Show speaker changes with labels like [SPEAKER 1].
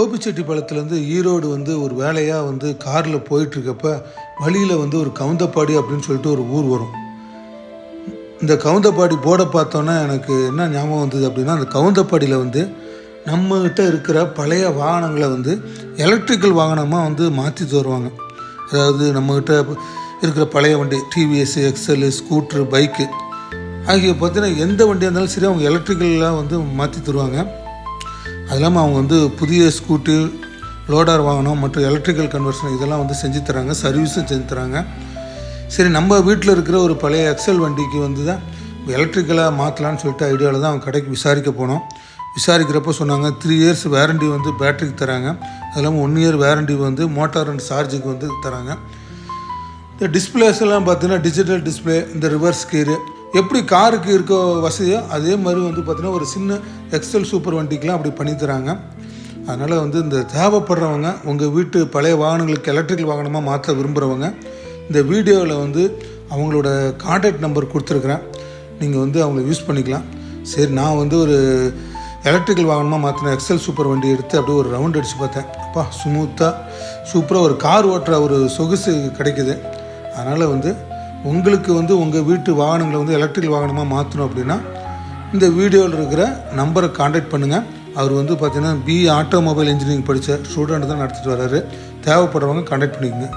[SPEAKER 1] கோபிச்செட்டிப்பாளையத்துலேருந்து ஈரோடு வந்து ஒரு வேலையாக வந்து காரில் போயிட்டுருக்கப்ப வழியில் வந்து ஒரு கவுந்தப்பாடி அப்படின்னு சொல்லிட்டு ஒரு ஊர் வரும். இந்த கவுந்தப்பாடி போர்டை பார்த்தோன்னே எனக்கு என்ன ஞாபகம் வந்தது அப்படின்னா அந்த கவுந்தப்பாடியில் வந்து நம்மகிட்ட இருக்கிற பழைய வாகனங்களை வந்து எலக்ட்ரிக்கல் வாகனமாக வந்து மாற்றி தருவாங்க அதாவது நம்மகிட்ட இருக்கிற பழைய வண்டி டிவிஎஸ் எக்ஸல் ஸ்கூட்ரு பைக்கு ஆகிய பார்த்தீங்கன்னா எந்த வண்டியாக இருந்தாலும் சரி அவங்க எலக்ட்ரிக்கலாக வந்து மாற்றி தருவாங்க அது இல்லாமல் அவங்க வந்து புதிய ஸ்கூட்டி லோடார் வாகனம் மற்றும் எலக்ட்ரிக்கல் கன்வர்ஷன் இதெல்லாம் வந்து செஞ்சு தராங்க சர்வீஸும் செஞ்சு தராங்க. சரி நம்ம வீட்டில் இருக்கிற ஒரு பழைய எக்ஸல் வண்டிக்கு வந்து தான் எலக்ட்ரிக்கலாக மாற்றலான்னு சொல்லிட்டு ஐடியாவில் தான் அவங்க கடைக்கு விசாரிக்க போனோம். விசாரிக்கிறப்ப சொன்னாங்க த்ரீ இயர்ஸ் வேரண்டி வந்து பேட்டரிக்கு தராங்க. அது இல்லாமல் ஒன் இயர் வேரண்டி வந்து மோட்டார் அண்ட் சார்ஜுக்கு வந்து தராங்க. இந்த டிஸ்பிளேஸ் எல்லாம் பார்த்தீங்கன்னா டிஜிட்டல் டிஸ்பிளே இந்த ரிவர்ஸ் கீரு எப்படி காருக்கு இருக்க வசதியோ அதே மாதிரி வந்து பார்த்தீங்கன்னா ஒரு சின்ன எக்ஸல் சூப்பர் வண்டிக்கெலாம் அப்படி பண்ணி தராங்க அதனால் வந்து இந்த தேவைப்படுறவங்க உங்கள் வீட்டு பழைய வாகனங்களுக்கு எலக்ட்ரிக்கல் வாகனமாக மாற்ற விரும்புகிறவங்க இந்த வீடியோவில் வந்து அவங்களோட கான்டாக்ட் நம்பர் கொடுத்துருக்குறேன். நீங்கள் வந்து அவங்கள யூஸ் பண்ணிக்கலாம். சரி நான் வந்து ஒரு எலக்ட்ரிக்கல் வாகனமாக மாற்றின எக்ஸல் சூப்பர் வண்டி எடுத்து அப்படியே ஒரு ரவுண்ட் அடித்து பார்த்தேன். அப்பா ஸ்மூத்தாக சூப்பராக ஒரு கார் ஓட்டுற ஒரு சொகுசு கிடைக்குது. அதனால் வந்து உங்களுக்கு வந்து உங்கள் வீட்டு வாகனங்களை வந்து எலக்ட்ரிக்கல் வாகனமாக மாற்றணும் அப்படின்னா இந்த வீடியோவில் இருக்கிற நம்பரை காண்டாக்ட் பண்ணுங்கள் அவர் வந்து பார்த்தீங்கன்னா பி ஆட்டோமொபைல் இன்ஜினியரிங் படித்த ஸ்டூடெண்ட் தான் நடத்திட்டு வர்றாரு. தேவைப்படுறவங்க காண்டாக்ட் பண்ணிக்கோங்க.